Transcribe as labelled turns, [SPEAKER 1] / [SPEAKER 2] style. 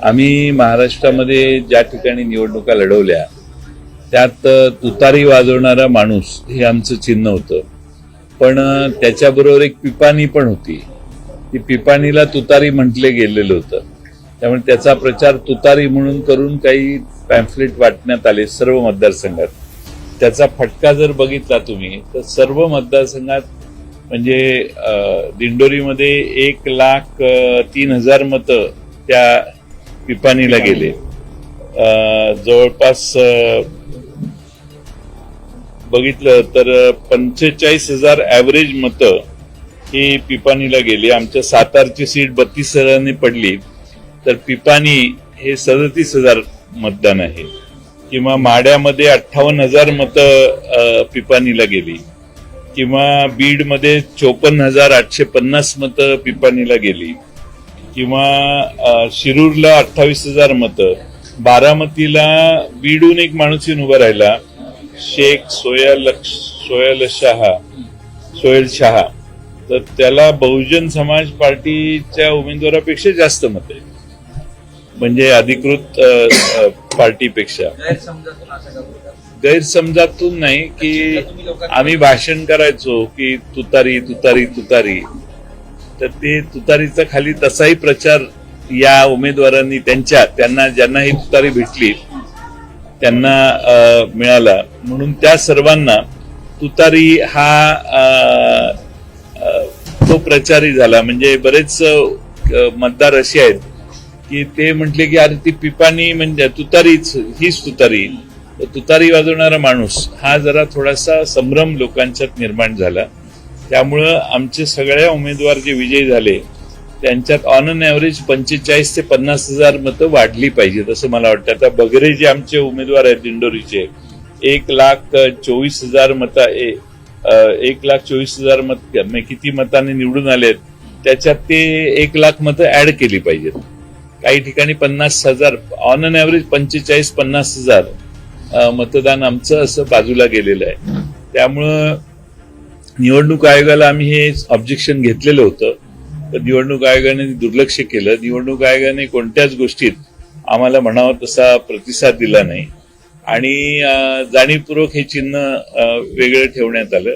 [SPEAKER 1] आम्ही महाराष्ट्रामध्ये ज्या ठिकाणी निवडणुका लढवल्या त्यात तुतारी वाजवणारा माणूस हे आमचं चिन्ह होतं. पण त्याच्याबरोबर एक पिपाणी पण होती. ती पिपाणीला तुतारी म्हटले गेलेलं होतं. त्यामुळे त्याचा प्रचार तुतारी म्हणून करून काही पॅम्फलेट वाटण्यात आले सर्व मतदारसंघात. त्याचा फटका जर बघितला तुम्ही तर सर्व मतदारसंघात म्हणजे दिंडोरीमध्ये एक लाख तीन हजार मतं त्या पिपाणीला गेले. जवळपास बघितलं तर पंचेचाळीस हजार ॲव्हरेज मतं ही पिपाणीला गेली. आमच्या सातारची सीट बत्तीस हजारांनी पडली. तर पिपाणी हे सदतीस हजार मतदान आहे. किंवा माड्यामध्ये अठ्ठावन्न हजार मतं पिपाणीला गेली. किंवा बीडमध्ये चोपन्न हजार आठशे पन्नास मतं पिपाणीला गेली. किंवा शिरूरला अठ्ठावीस हजार मतं बारामतीला बीडून एक माणूस येऊन उभा राहिला शेख सोयल सोयल शहा सोयल शहा. तर त्याला बहुजन समाज पार्टीच्या उमेदवारापेक्षा जास्त मत आहे म्हणजे अधिकृत पार्टीपेक्षा.
[SPEAKER 2] गैरसमजातून
[SPEAKER 1] नाही की आम्ही भाषण करायचो की तुतारी तुतारी तुतारी. तर ते तुतारीचा खाली तसाही प्रचार या उमेदवारांनी त्यांच्या त्यांना ज्यांना ही तुतारी भेटली त्यांना मिळाला. म्हणून त्या सर्वांना तुतारी हा तो प्रचारही झाला. म्हणजे बरेच मतदार असे आहेत की ते म्हटले की अरे ती पिपाणी म्हणजे तुतारीच हीच तुतारी. तुतारी वाजवणारा माणूस हा जरा थोडासा संभ्रम लोकांच्यात निर्माण झाला. त्यामुळं आमचे सगळ्या उमेदवार जे विजयी झाले त्यांच्यात ऑन अन ॲव्हरेज पंचेचाळीस ते पन्नास हजार मतं वाढली पाहिजेत असं मला वाटतं. आता बगरे जे आमचे उमेदवार आहेत दिंडोरीचे एक लाख चोवीस हजार मता ए- एक लाख चोवीस हजार मत म्हणजे किती मतांनी निवडून आलेत त्याच्यात ते एक लाख मतं ऍड केली पाहिजेत. काही ठिकाणी पन्नास हजार ऑन अन ॲव्हरेज पंचेचाळीस पन्नास हजार मतदान आमचं असं बाजूला गेलेलं आहे. त्यामुळं निवडणूक आयोगाला आम्ही हे ऑब्जेक्शन घेतलेलं होतं. तर निवडणूक आयोगाने दुर्लक्ष केलं. निवडणूक आयोगाने कोणत्याच गोष्टीत आम्हाला म्हणावा तसा प्रतिसाद दिला नाही. आणि जाणीवपूर्वक हे चिन्ह वेगळं ठेवण्यात आलं.